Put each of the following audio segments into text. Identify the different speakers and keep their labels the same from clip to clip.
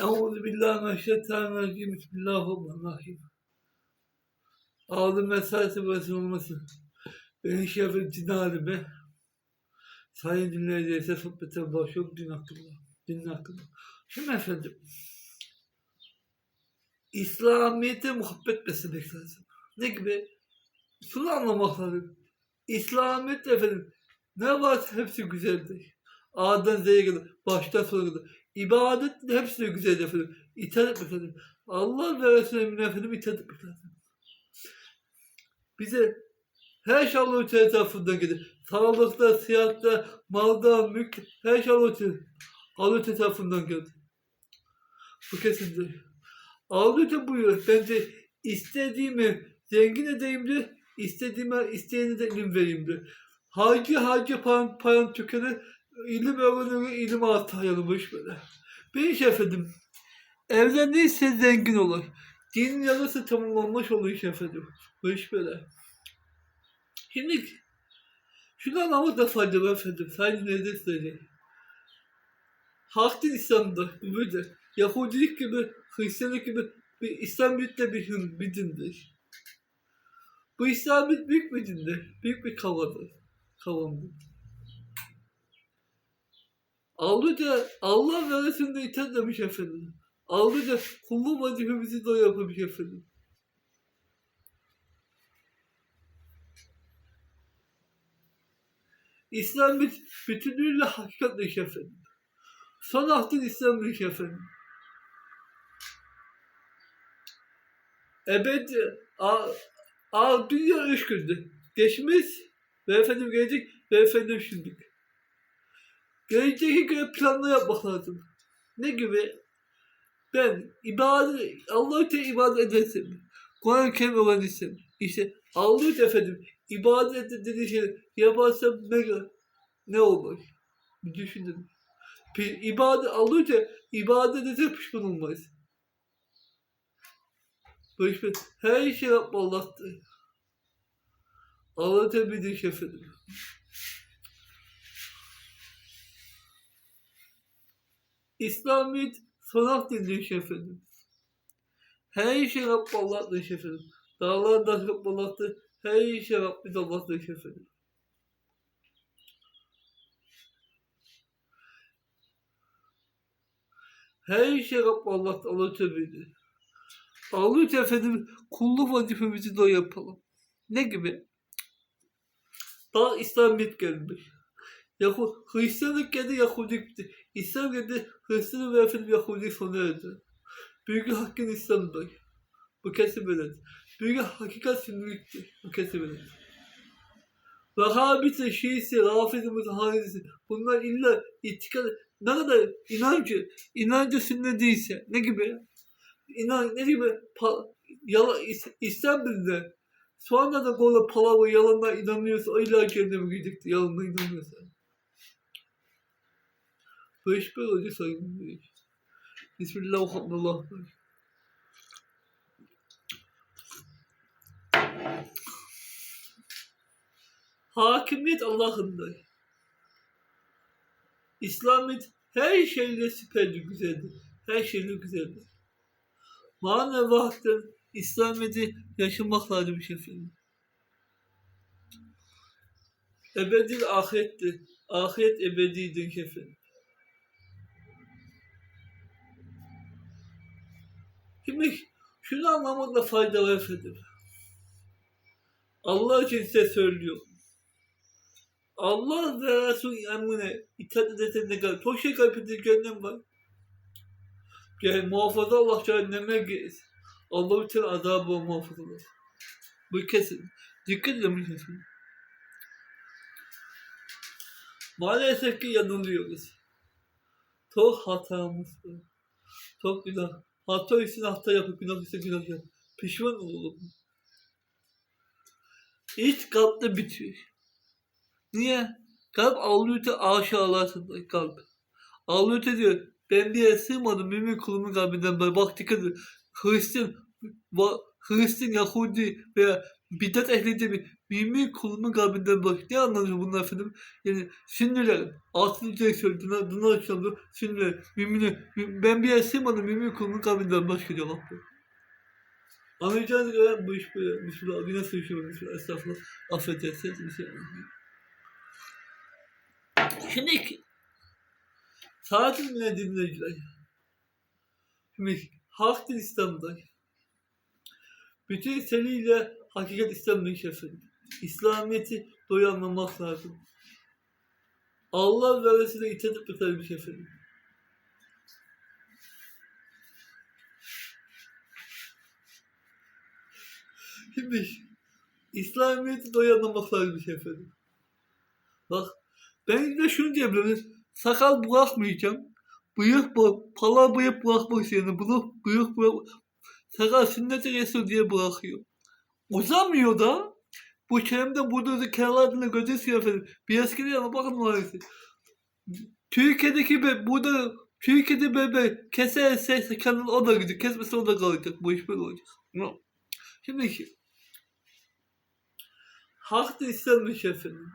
Speaker 1: Euzu billahi mineşşeytanirracim. Bismillahirrahmanirrahim. Ağzı meselesi başı olmasın. Ben şefim cinalime. Sayın dinleyicilerse sohbete başlıyorum din hakkında. Din hakkında. Şimdi efendim. İslamiyet'e muhabbet beslemek lazım. Ne gibi? Şunu anlamak lazım. İslamiyet efendim ne varsa hepsi güzeldir. A'dan Z'ye kadar, baştan sona kadar. İbadet de hepsi de güzel efendim. İtaat etmek lazım. Allah ve Resulü'nün efendim itaat etmek lazım. Bize her şey Allah'ın Teala tarafından gelir. Sağlıkta, siyahatta, malda, mülk, her şey Allah'ın Teala tarafından gelir. Bu kesindir. Allah buyuruyor. Ben de istediğimi zengin edeyim de istediğime isteyene de ilim vereyim de. Hacı hacı paran, paran tükene ilim öğrenir, ilim artar yanılmış böyle. İş efendim. Evlenirse zengin olur. Dinin yarısı tamamlanmış olur efendim. Bu iş böyle. Şimdi şunu anlamak da fayda var efendim. Sadece ne söyleyeyim. Hak din İslam'da bu böyle. Yahudilik gibi, Hristiyanlık gibi bir İslamiyet de bir, bir dindir. Bu İslamiyet büyük bir dindir. Büyük bir kavramdır. Kavramdır. Da Allah Resulüne itaat demiş efendim. Allah da kulluk vazifemizi de yapmış efendim. İslam bütünlüğüyle hakikatle iş efendim. Son ahdin İslam bir iş efendim. Ebedi, a, a, dünya üç gündü. Geçmiş ve efendim gelecek ve efendim şimdi. Geleceğe göre planlar yapmak lazım. Ne gibi? Ben ibadet, Allah'ı Teala ibadet edersem, Kur'an-ı Kerim öğrenirsem, işte Allah'ı efendim ibadet dediği şey yaparsam ne, ne olur? Bir düşünün. Bir ibadet, Allah'ı ibadet ederse pişman olmayız. Böyle her şey yapma Allah'tır. Allah Teala bir efendim. İslamiyet sanat dinleyiş efendim. Her şey Rabbim Allah'tır efendim. Dağlar da Rabbim Allah'tır. Her şey Rabbim Allah'tır efendim. Her şey Rabbim Allah'tır. Allah tebidir. Allah efendim kulluk vazifemizi de yapalım. Ne gibi? Daha İslamiyet gelmiş. Yahu Hristiyanlık geldi Yahudilik bitti. İslam geldi Hristiyanlık ve Yahudilik sona erdi. Büyük hakkın İslam'dır. Bu kesin böyle. Büyük hakikat sünniliktir. Bu kesin böyle. Vahabisi, Şiisi, Rafizi, Mutaharisi bunlar illa itikad ne kadar inancı, inancı sünnet değilse ne gibi? İnan, ne gibi? Pa, yala, is, İslam dininde sonra da kola palavra yalanlar inanıyorsa illa kendime gidecekti yalanlar inanıyorsa. Böyle olacak sayın dinleyici. Bismillahirrahmanirrahim. Hakimiyet Allah'ındır. İslamiyet her şeyle süperdir, güzeldir. Her şeyle güzeldir. Manevi haktan İslamiyet'i yaşamak lazım bir şey efendim. Ebedi ahirettir. Ahiret ebedidir efendim. Şimdi şunu anlamakla fayda var efendim. Allah için size söylüyorum. Allah ve Resul emrine itaat edersen ne kadar çok şey kaybedeceğinden var. Yani muhafaza Allah cehenneme girsin. Allah bütün azabı muhafaza eder. Bu kesin. Dikkat edin. Maalesef ki yanılıyoruz. Çok hatamız var. Çok günah. Hata üstüne hata yapıp günah üstüne günah yapıp pişman olalım. İç kalpte bitiyor. Niye? Kalp Allah'ı aşağılasında kalp. Allah'ı diyor ben bir yere sığmadım mümin kulumun kalbinden böyle bak dikkat edin. Hristiyan, Hristiyan, Yahudi veya bidat ehli de bir mümin kulunun kalbinden bak. Ne anlamıyor bunlar efendim? Yani sinirlerim. Altını direkt söyledi. Dına, dına açıldı. Sinirlerim. Mümine, mü- ben bir yer sığmadım. Mümin kulunun kalbinden başka cevap bu. Anlayacağınız kadar bu iş böyle. Bismillah. Yine söylüyorum. Bismillah. Estağfurullah. Affedersiniz. Bir şey Şimdi Tatil bile dinleyiciler. Şimdi Halk İslam'da bütün seniyle hakikat İslam'ın efendim. İslamiyet'i doğru anlamak lazım. Allah ve Resulüne itaat bir şey efendim. Şimdi İslamiyet'i doğru anlamak lazım bir şey efendim. Bak ben de şunu diyebilirim. Sakal bırakmayacağım. Bıyık bu, pala bıyık bırakmak. Bunu bıyık bırak. Sakal sünnet-i resul diye bırakıyor. Uzamıyor da. Bu çenemde burada da kenarlarında gözüküyor efendim. Bir eski yana bakın maalesef. Türkiye'deki be, burada Türkiye'de bebe keserse sakalın o da gidiyor. Kesmese o da kalacak. Bu iş böyle olacak. No. Şimdi ki Hak da İslam'mış efendim.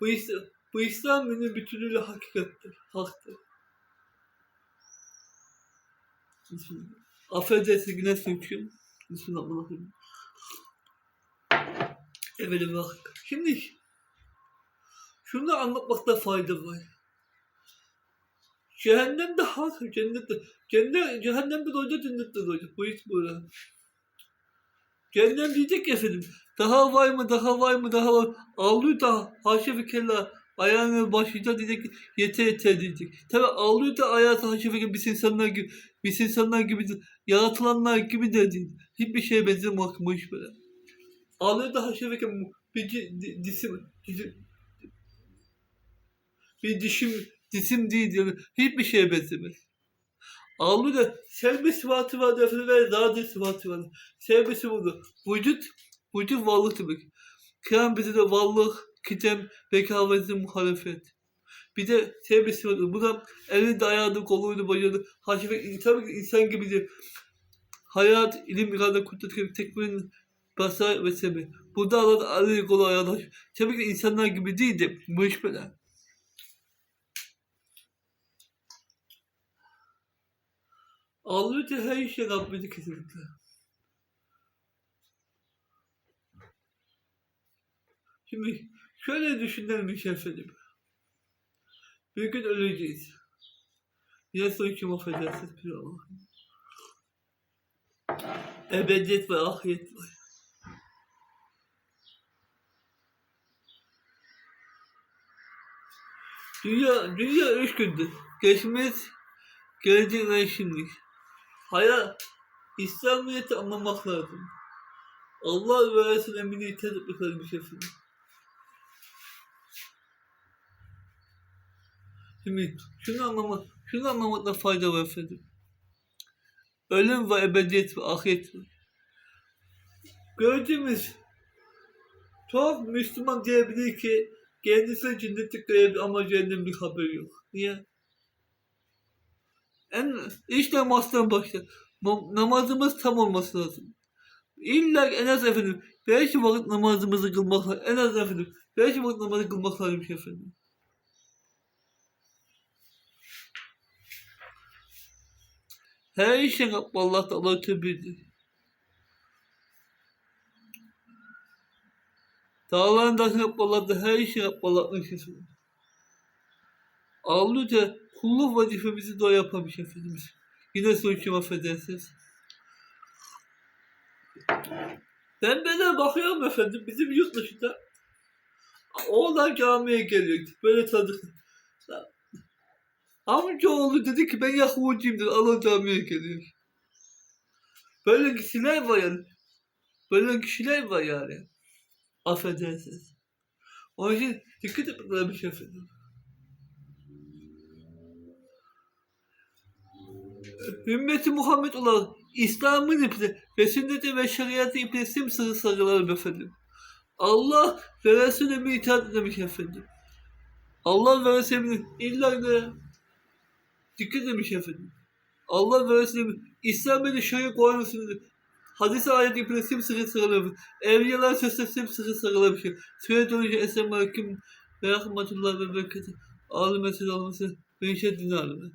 Speaker 1: Bu, İslam, bu İslam günü bütünüyle hakikattir, haktır. Bismillah. Affedersin yine söküyorum. Bismillahirrahmanirrahim. Evet bak. Şimdi şunu anlatmakta fayda var. Cehennemde hak, cennette. Cennet, cehennemde doydu, cennette doydu. Bu hiç böyle. Cehennem diyecek ya efendim. Daha var mı, daha var mı, daha var mı? Ağlıyor da haşa ve kella ayağını başlayacak diyecek yeter yeter diyecek. Tabi ağlıyor da ayağı haşa ve biz insanlar gibi, biz insanlar gibi yaratılanlar gibi de değil. Hiçbir şeye benzemiyor bu iş böyle. Ağlıyor da kella bir disim, disim, bir dişim, disim değil yani hiçbir şeye benzemez. Ağlıyor da sevme sıfatı var efendim ve nadir sıfatı var. Sevmesi budur. Vücut, vücut varlık demek. Kıyan bize de varlık, kitem, rekabeti, muhalefet. Bir de sevmesi vardır. Bu da elinde, ayağında, koluydu, bacağında. Haşife, tabii ki insan gibi de hayat, ilim, irade, kudret, tekmenin basar ve sevme. Burada Allah alı kolu ayağında. Tabii ki insanlar gibi değil de bu iş böyle. Ağlıyor da her şey Rabbini kesinlikle. Şimdi şöyle düşünelim bir şey efendim. Bir gün öleceğiz. Yine son kim affedersiniz bir Allah. Ebediyet ve ahiret var. Dünya, dünya üç gündür. Geçmiş, gelecek ve şimdi. Hayat, İslamiyet'i anlamak lazım. Allah ve Resul etmek lazım bir şey. Şimdi şunu anlamak, şunu anlamakta fayda var efendim. Ölüm ve ebediyet ve ahiret var. Gördüğümüz çok Müslüman diyebilir ki kendisi cennetlik görebilir ama cehennemlik haberi yok. Niye? En, ilk namazdan başla. Nam- Namazımız tam olması lazım. İlla en az efendim. Beş vakit namazımızı kılmak lazım. En az efendim. Beş vakit namazı kılmak lazım ki efendim. Her şey Allah Teala tebidir. Dağların taşını Allah'ta her kesin. Ağlıyor da kulluk vazifemizi de yapamış Efendimiz. Yine sonuçum affedersiniz. Ben böyle bakıyorum efendim bizim yurt dışında oğlan camiye geliyor. Böyle tanıdık. Amcaoğlu dedi ki ben Yahudiyim dedi. Allah camiye geliyor. Böyle kişiler var yani. Böyle kişiler var yani. Affedersiniz. Onun için dikkat etmekler bir şey efendim. Ümmeti Muhammed olarak İslam'ın ipine ve sünneti ve şeriatı ipine sımsıkı sarılarım efendim. Allah ve Resulüne itaat demiş efendim. Allah ve Resulüne illa ne? Dikkat demiş efendim. Allah ve Resulüne İslam beni şöyle koymasını Hadis-i ayet ipine sımsıkı sarılır. Evliyalar sözüne sımsıkı sarılır. Süre dönünce Esselamu Aleyküm ve Rahmetullah ve Bereketi. Alim mesele olması ve işe din alimi.